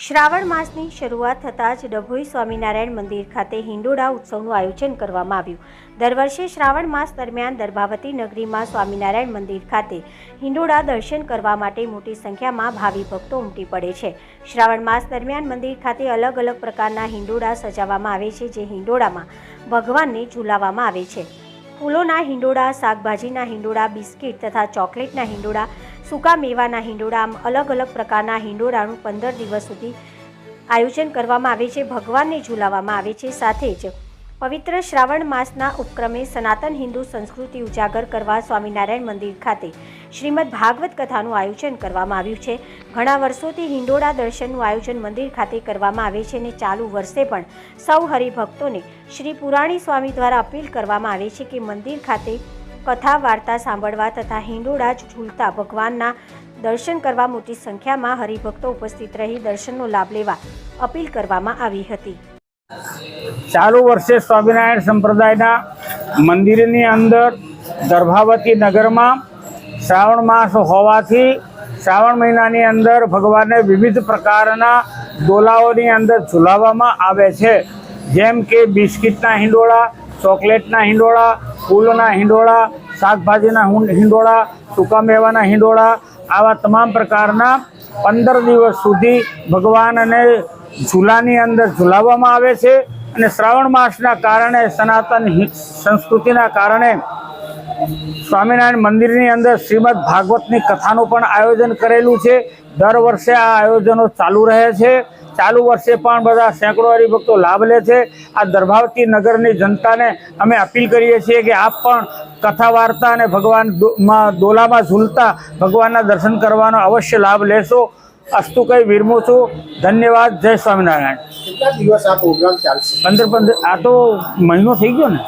શ્રાવણ માસની શરૂઆત થતાં જ ડભોઈ સ્વામિનારાયણ મંદિર ખાતે હિંડોળા ઉત્સવનું આયોજન કરવામાં આવ્યું. દર વર્ષે શ્રાવણ માસ દરમિયાન દર્ભાવતી નગરીમાં સ્વામિનારાયણ મંદિર ખાતે હિંડોળા દર્શન કરવા માટે મોટી સંખ્યામાં ભાવિ ભક્તો ઉમટી પડે છે. શ્રાવણ માસ દરમિયાન મંદિર ખાતે અલગ અલગ પ્રકારના હિંડોળા સજાવવામાં આવે છે, જે હિંડોળામાં ભગવાનને ઝૂલાવવામાં આવે છે. ફૂલોના હિંડોળા, શાકભાજીના હિંડોળા, બિસ્કિટ તથા ચોકલેટના હિંડોળા સૂકા મેવાના હિંડોળા અલગ અલગ પ્રકારના હિંડોળાનું પંદર દિવસ સુધી આયોજન કરવામાં આવે છે, ભગવાનને ઝૂલાવવામાં આવે છે. સાથે જ પવિત્ર શ્રાવણ માસના ઉપક્રમે સનાતન હિન્દુ સંસ્કૃતિ ઉજાગર કરવા સ્વામિનારાયણ મંદિર ખાતે શ્રીમદ ભાગવત કથાનું આયોજન કરવામાં આવ્યું છે. ઘણા વર્ષોથી હિંડોળા દર્શનનું આયોજન મંદિર ખાતે કરવામાં આવે છે અને ચાલુ વર્ષે પણ સૌ હરિભક્તોને શ્રી પુરાણી સ્વામી દ્વારા અપીલ કરવામાં આવે છે કે મંદિર ખાતે કથા, વાર્તા સાંભળવા તથા હિંડોળા ઝૂલતા ભગવાનના દર્શન કરવા મોટી સંખ્યામાં હરિભક્તો ઉપસ્થિત રહી દર્શનનો લાભ લેવા અપીલ કરવામાં આવી હતી. ચાલુ વર્ષે સ્વામિનારાયણ સંપ્રદાયના મંદિરની અંદર દર્ભાવતી નગરમાં શ્રાવણ માસ હોવાથી શ્રાવણ મહિનાની અંદર ભગવાનને વિવિધ પ્રકારના દોલાઓની અંદર ઝુલાવવામાં આવે છે. જેમ કે બિસ્કિટના હિંડોળા, ચોકલેટના હિંડોળા, ફૂલના હિંડોળા શાકભાજીના હુંડ- હિંડોળા, સૂકા મેવાના હિંડોળા, આવા તમામ પ્રકારના પંદર દિવસ સુધી ભગવાનને ઝૂલાની અંદર ઝૂલાવવામાં આવે છે અને શ્રાવણ માસના કારણે સનાતન સંસ્કૃતિના કારણે સ્વામિનારાયણ મંદિરની અંદર શ્રીમદ ભાગવતની કથાનું પણ આયોજન કરેલું છે. દર વર્ષે આ આયોજનો ચાલુ રહે છે. ચાલુ વર્ષે પણ બધા સેંકડો હરિભક્તો લાભ લે છે. આ દરભાવતી નગરની જનતાને અમે અપીલ કરીએ છીએ કે આપ પણ કથા વાર્તા અને ભગવાન દોલામાં ઝૂલતા ભગવાનના દર્શન કરવાનો અવશ્ય લાભ લેશો. અસ્તુ કઈ વિરમું છું. ધન્યવાદ. જય સ્વામિનારાયણ. કેટલા દિવસ આ પ્રોગ્રામ ચાલશે? પંદર પંદર આ તો મહિનો થઈ ગયો ને.